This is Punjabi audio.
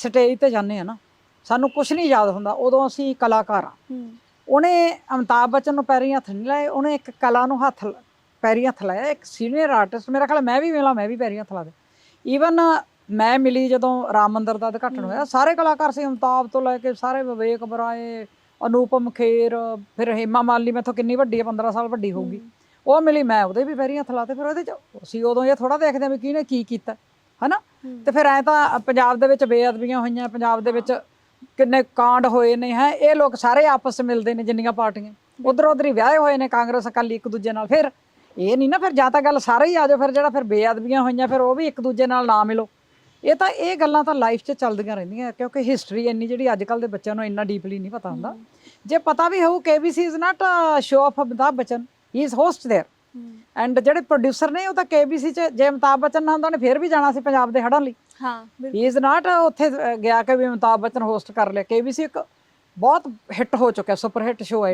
ਸਟੇਜ ਤੇ ਜਾਂਦੇ ਆ ਨਾ ਸਾਨੂੰ ਕੁਝ ਨਹੀਂ ਯਾਦ ਹੁੰਦਾ ਉਦੋਂ ਅਸੀਂ ਕਲਾਕਾਰ ਆ। ਉਹਨੇ ਅਮਿਤਾਭ ਬੱਚਨ ਨੂੰ ਪੈਰੀ ਹੱਥ ਨਹੀਂ ਲਾਏ ਉਹਨੇ ਇੱਕ ਕਲਾ ਨੂੰ ਹੱਥ ਪੈਰੀ ਹੱਥ ਲਾਇਆ ਇੱਕ ਸੀਨੀਅਰ ਆਰਟਿਸਟ ਮੇਰਾ ਖਿਆਲ ਮੈਂ ਵੀ ਮਿਲਾਂ ਮੈਂ ਵੀ ਪੈਰੀ ਹੱਥ ਲਾ ਦੇ ਈਵਨ ਮੈਂ ਮਿਲੀ ਜਦੋਂ ਰਾਮ ਮੰਦਿਰ ਦਾ ਉਦਘਾਟਨ ਹੋਇਆ ਸਾਰੇ ਕਲਾਕਾਰ ਸੀ ਅਮਿਤਾਭ ਤੋਂ ਲੈ ਕੇ ਸਾਰੇ ਵਿਵੇਕ ਬਰਾਏ ਅਨੂਪਮ ਖੇਰ ਫਿਰ ਹੇਮਾ ਮਾਲਿਨੀ ਮੈਥੋਂ ਕਿੰਨੀ ਵੱਡੀ ਹੈ 15 ਸਾਲ ਵੱਡੀ ਹੋਊਗੀ। ਉਹ ਮਿਲੀ ਮੈਂ ਉਹਦੇ ਵੀ ਪੈਰੀ ਹੱਥ ਲਾਤੇ ਫਿਰ ਉਹਦੇ ਚ ਅਸੀਂ ਉਦੋਂ ਇਹ ਥੋੜਾ ਦੇਖਦੇ ਹਾਂ ਵੀ ਕਿਹਨੇ ਕੀ ਕੀਤਾ। ਹਨਾ ਤੇ ਫਿਰ ਐ ਤਾਂ ਪੰਜਾਬ ਦੇ ਵਿੱਚ ਬੇਅਦਬੀਆਂ ਹੋਈਆਂ ਪੰਜਾਬ ਦੇ ਵਿੱਚ ਕਿੰਨੇ ਕਾਂਡ ਹੋਏ ਨੇ ਹੈ ਇਹ ਲੋਕ ਸਾਰੇ ਆਪਸ ਵਿੱਚ ਮਿਲਦੇ ਨੇ ਜਿੰਨੀਆਂ ਪਾਰਟੀਆਂ ਉਧਰ ਉਧਰ ਹੀ ਵਿਆਹੇ ਹੋਏ ਨੇ ਕਾਂਗਰਸ ਅਕਾਲੀ ਇੱਕ ਦੂਜੇ ਨਾਲ ਫਿਰ ਇਹ ਨਹੀਂ ਨਾ ਫਿਰ ਜਾਂ ਤਾਂ ਗੱਲ ਸਾਰੇ ਹੀ ਆ ਜਾਓ ਫਿਰ ਜਿਹੜਾ ਫਿਰ ਬੇਅਦਬੀਆਂ ਹੋਈਆਂ ਫਿਰ ਉਹ ਵੀ ਇੱਕ ਦੂਜੇ ਨਾਲ ਨਾ ਮਿਲੋ ਇਹ ਤਾਂ ਇਹ ਗੱਲਾਂ ਤਾਂ ਲਾਈਫ 'ਚ ਚੱਲਦੀਆਂ ਰਹਿੰਦੀਆਂ ਕਿਉਂਕਿ ਹਿਸਟਰੀ ਇੰਨੀ ਜਿਹੜੀ ਅੱਜ ਕੱਲ ਦੇ ਬੱਚਿਆਂ ਨੂੰ ਇੰਨਾ ਡੀਪਲੀ ਨਹੀਂ ਪਤਾ ਹੁੰਦਾ ਜੇ ਪਤਾ ਵੀ ਹੋਊ KBC is not show of Amitabh Bachchan he is host there and ਜਿਹੜੇ ਪ੍ਰੋਡਿਊਸਰ ਨੇ ਉਹ ਤਾਂ ਕੇਬੀਸੀ 'ਚ ਜੇ ਅਮਿਤਾਭ ਬੱਚਨ ਨਾ ਹੁੰਦਾ ਉਹਨੇ ਫਿਰ ਵੀ ਜਾਣਾ ਸੀ ਪੰਜਾਬ ਦੇ ਹੜਾਂ ਲਈ। ਹਾਂ। ਹੀ ਇਜ਼ ਨਾਟ ਉੱਥੇ ਗਿਆ ਕਿ ਵੀ ਅਮਿਤਾਭ ਬੱਚਨ ਹੋਸਟ ਕਰ ਲਿਆ। ਕੇਬੀਸੀ ਇੱਕ ਬਹੁਤ ਹਿੱਟ ਹੋ ਚੁੱਕਿਆ ਸੁਪਰ ਹਿੱਟ ਸ਼ੋਅ ਹੈ।